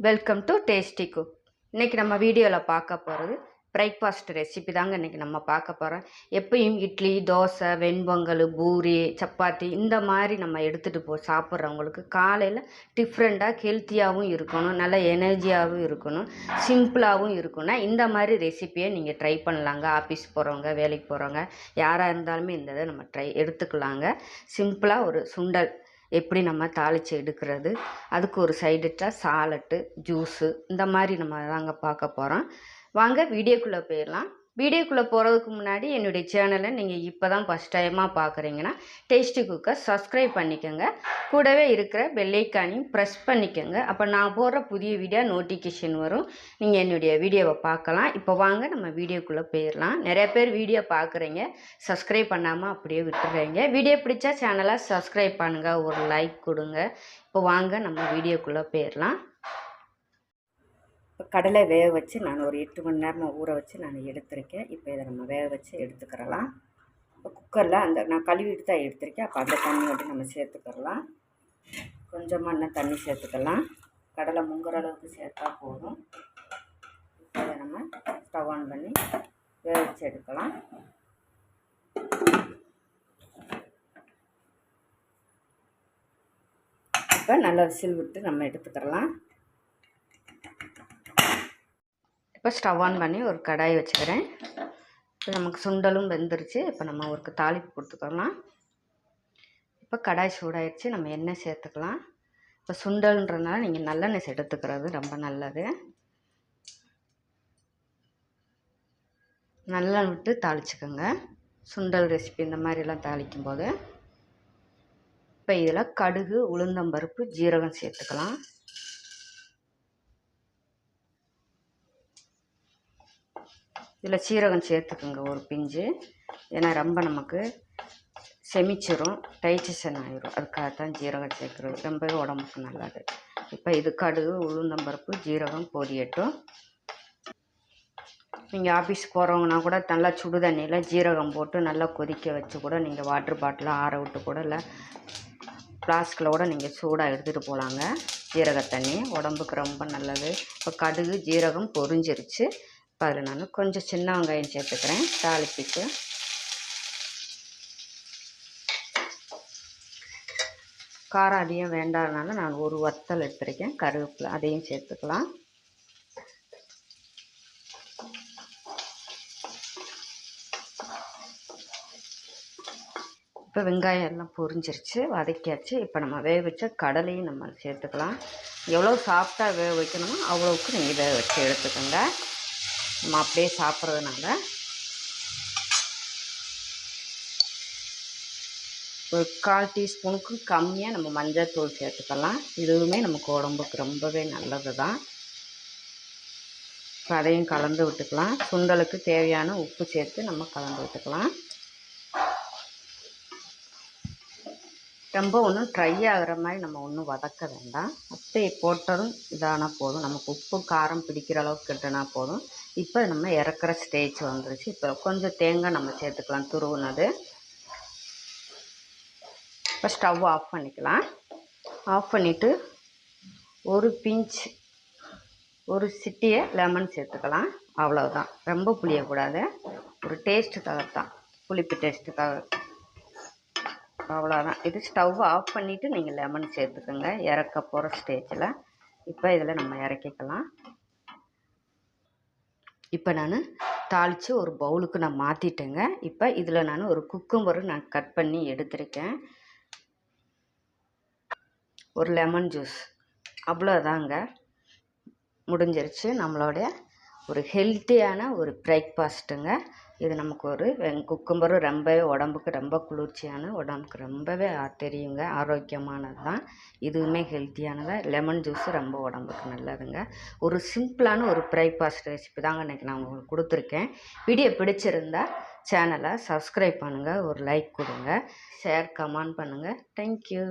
Welcome to tasty cook இன்றைக்கி நம்ம வீடியோவில் பார்க்க போகிறது பிரேக்ஃபாஸ்ட் ரெசிபி தாங்க இன்றைக்கி நம்ம பார்க்க போகிறோம் எப்பயும் இட்லி தோசை வெண்பொங்கல் பூரி சப்பாத்தி இந்த மாதிரி நம்ம எடுத்துகிட்டு போ சாப்பிட்றவங்களுக்கு காலையில் டிஃப்ரெண்ட்டாக ஹெல்த்தியாகவும் இருக்கணும் நல்ல எனர்ஜியாகவும் இருக்கணும் சிம்பிளாகவும் இருக்கணும்னா இந்த மாதிரி ரெசிப்பியை நீங்கள் ட்ரை பண்ணலாங்க. ஆஃபீஸ் போகிறவங்க வேலைக்கு போகிறவங்க யாராக இருந்தாலுமே இந்த இதை நம்ம ட்ரை எடுத்துக்கலாங்க. சிம்பிளாக ஒரு சுண்டல். எப்படி நம்ம தாளித்து எடுக்கிறது. அதுக்கு ஒரு சைடிட்டாக சாலட்டு ஜூஸு இந்த மாதிரி நம்ம தாங்க பார்க்க போகிறோம் வாங்க வீடியோக்குள்ளே போயிடலாம். வீடியோக்குள்ளே போகிறதுக்கு முன்னாடி என்னுடைய சேனலை நீங்கள் இப்போ தான் ஃபஸ்ட் டைமாக பார்க்குறீங்கன்னா டேஸ்டி குக்கை சப்ஸ்கிரைப் பண்ணிக்கோங்க. கூடவே இருக்கிற பெல்லைக்கானையும் ப்ரெஸ் பண்ணிக்கோங்க. அப்போ நான் போடுற புதிய வீடியோ நோட்டிஃபிகேஷன் வரும். நீங்கள் என்னுடைய வீடியோவை பார்க்கலாம். இப்போ வாங்க நம்ம வீடியோக்குள்ளே போயிடலாம். நிறைய பேர் வீடியோ பார்க்குறீங்க சப்ஸ்கிரைப் பண்ணாமல் அப்படியே விட்டுறீங்க வீடியோ பிடிச்சா சேனலை சப்ஸ்கிரைப் பண்ணுங்கள் ஒரு லைக் கொடுங்க. இப்போ வாங்க நம்ம வீடியோக்குள்ளே போயிடலாம். கடலை வேக வச்சு நான் ஒரு எட்டு மணி நேரமாக ஊற வச்சு நான் எடுத்திருக்கேன். இப்போ இதை நம்ம வேக வச்சு எடுத்துக்கிறலாம். இப்போ குக்கரில் அந்த நான் கழுவிட்டு தான் எடுத்திருக்கேன். அப்போ அந்த தண்ணியோடு நம்ம சேர்த்துக்கிறலாம். கொஞ்சமாக இன்னும் தண்ணி சேர்த்துக்கலாம். கடலை முங்குற அளவுக்கு சேர்த்தா போதும். இப்போ இதை நம்ம ஸ்டவ் ஆன் பண்ணி வேக வச்சு எடுக்கலாம். இப்போ நல்லா விசில் விட்டு நம்ம எடுத்துக்கிறலாம். இப்போ ஸ்டவ் ஆன் பண்ணி ஒரு கடாய் வச்சுக்கிறேன். இப்போ நமக்கு சுண்டலும் வெந்துருச்சு. இப்போ நம்ம ஒரு தாளிப்பு கொடுத்துக்கலாம். இப்போ கடாய் சூடாயிடுச்சு நம்ம எண்ணெய் சேர்த்துக்கலாம். இப்போ சுண்டல்ன்றதுனால நீங்கள் நல்லெண்ணெய் எடுத்துக்கிறது ரொம்ப நல்லது. நல்லா விட்டு தாளிச்சுக்கோங்க. சுண்டல் ரெசிபி இந்த மாதிரிலாம் தாளிக்கும் போது இப்போ இதில் கடுகு உளுந்தம்பருப்பு ஜீரகம் சேர்த்துக்கலாம். இதில் சீரகம் சேர்த்துக்குங்க ஒரு பிஞ்சு. ஏன்னா ரொம்ப நமக்கு செமிச்சிரும் டைஜஷன் ஆயிரும். அதுக்காக தான் ஜீரகம் சேர்க்குறது ரொம்பவே உடம்புக்கு நல்லது. இப்போ இது கடுகு உளுந்தம்பருப்பு ஜீரகம் பொரியட்டும். நீங்கள் ஆஃபீஸ்க்கு போகிறவங்கன்னா கூட நல்லா சுடு தண்ணியில் ஜீரகம் போட்டு நல்லா கொதிக்க வச்சு கூட நீங்கள் வாட்டர் பாட்டில் ஆற விட்டு கூட இல்லை ஃப்ளாஸ்கில் கூட நீங்கள் சூடாக எடுத்துகிட்டு போகலாங்க ஜீரக தண்ணி உடம்புக்கு ரொம்ப நல்லது. இப்போ கடுகு ஜீரகம் பொரிஞ்சிருச்சு. இப்போ அதில் நான். கொஞ்சம் சின்ன வெங்காயம் சேர்த்துக்கிறேன். தாளிப்புக்கு. காரம் அதிகம் வேண்டாதனால நான் ஒரு வத்தல் எடுத்துருக்கேன். கருவேப்பிலை அதையும் சேர்த்துக்கலாம். இப்போ வெங்காயம் எல்லாம் பொரிஞ்சிருச்சு. வதக்கியாச்சு. இப்போ நம்ம வேக வச்ச கடலையும் நம்ம சேர்த்துக்கலாம். எவ்வளோ சாஃப்டாக வேக வைக்கணுமோ அவ்வளோவுக்கு நீங்கள் வேக வச்சு எடுத்துக்கோங்க. நம்ம அப்படியே சாப்பிட்றதுனால ஒரு கால் டீஸ்பூனுக்கு கம்மியாக நம்ம மஞ்சள் தூள் சேர்த்துக்கலாம். இதுவுமே நமக்கு உடம்புக்கு ரொம்பவே நல்லது தான். அதையும் கலந்து விட்டுக்கலாம். சுண்டலுக்கு தேவையான உப்பு சேர்த்து நம்ம கலந்து விட்டுக்கலாம். ரொம்ப ஒன்றும் ட்ரை ஆகிற மாதிரி நம்ம ஒன்றும் வதக்க வேண்டாம். அப்படியே போட்டதும் இதானா போதும். நமக்கு உப்பு காரம் பிடிக்கிற அளவுக்கு கிட்டனா போதும். இப்போ நம்ம இறக்குற ஸ்டேஜ் வந்துருச்சு. இப்போ கொஞ்சம் தேங்காய் நம்ம சேர்த்துக்கலாம். துருவுனது. இப்போ ஸ்டவ் ஆஃப் பண்ணிக்கலாம். ஆஃப் பண்ணிவிட்டு ஒரு பிஞ்ச் ஒரு சிட்டியை லெமன் சேர்த்துக்கலாம். அவ்வளோதான் ரொம்ப புளியக்கூடாது. ஒரு டேஸ்ட்டுக்காக தான் புளிப்பு டேஸ்ட்டுக்காக அவ்வளோதான் இது ஸ்டவ் ஆஃப் பண்ணிவிட்டு நீங்கள் லெமன் சேர்த்துக்கோங்க. இறக்க போகிற ஸ்டேஜில் இப்போ இதில் நம்ம இறக்கிக்கலாம். இப்போ நான் தாளித்து ஒரு பவுலுக்கு நான் மாற்றிட்டேங்க இப்போ இதில் நான் ஒரு குக்கும்பரும் நான் கட் பண்ணி எடுத்திருக்கேன். ஒரு லெமன் ஜூஸ் அவ்வளோதாங்க முடிஞ்சிருச்சு நம்மளோடைய ஒரு ஹெல்த்தியான ஒரு பிரேக்ஃபாஸ்ட்டுங்க இது நமக்கு ஒரு வெங் குக்கும்பரும் ரொம்பவே உடம்புக்கு ரொம்ப குளிர்ச்சியான உடம்புக்கு ரொம்பவே தெரியுங்க. ஆரோக்கியமானது தான் இதுவுமே ஹெல்த்தியானதாக லெமன் ஜூஸு ரொம்ப உடம்புக்கு நல்லதுங்க. ஒரு சிம்பிளான ஒரு பிரேக்ஃபாஸ்ட் ரெசிபி தாங்க இன்றைக்கி நான் உங்களுக்கு கொடுத்துருக்கேன். வீடியோ பிடிச்சிருந்தா சேனலை சப்ஸ்கிரைப் பண்ணுங்கள் ஒரு லைக் கொடுங்க. ஷேர் கமெண்ட் பண்ணுங்கள் தேங்க்யூ